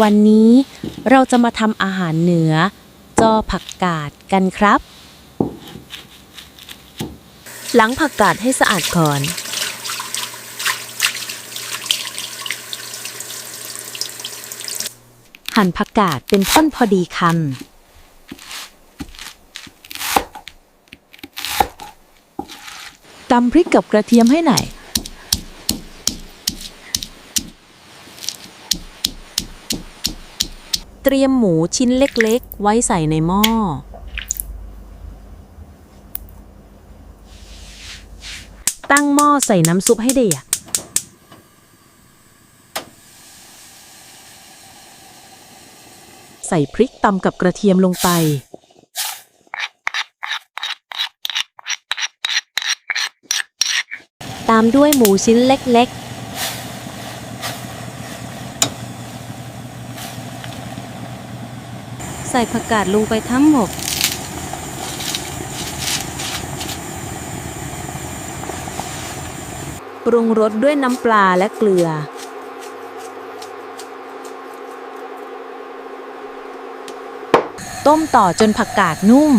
วันนี้เราจะมาทำอาหารเหนือ จอผักกาดกันครับ ล้างผักกาดให้สะอาดก่อน หั่นผักกาดเป็นท่อนพอดีคำตำพริกกับกระเทียมให้หน่อย ตรียมหมูชิ้นเล็กๆ ไว้ใส่ในหม้อ ตั้งหม้อใส่น้ำซุปให้เดือดใส่พริกตำกับกระเทียมลงไป ตามด้วยหมูชิ้นเล็กๆ ใส่ผักกาดลงไปทั้งหมด ปรุงรสด้วยน้ำปลาและเกลือ ต้มต่อจนผักกาดนุ่ม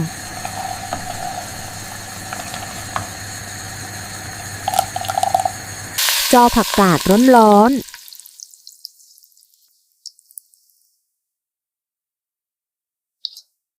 จอผักกาดร้อนๆ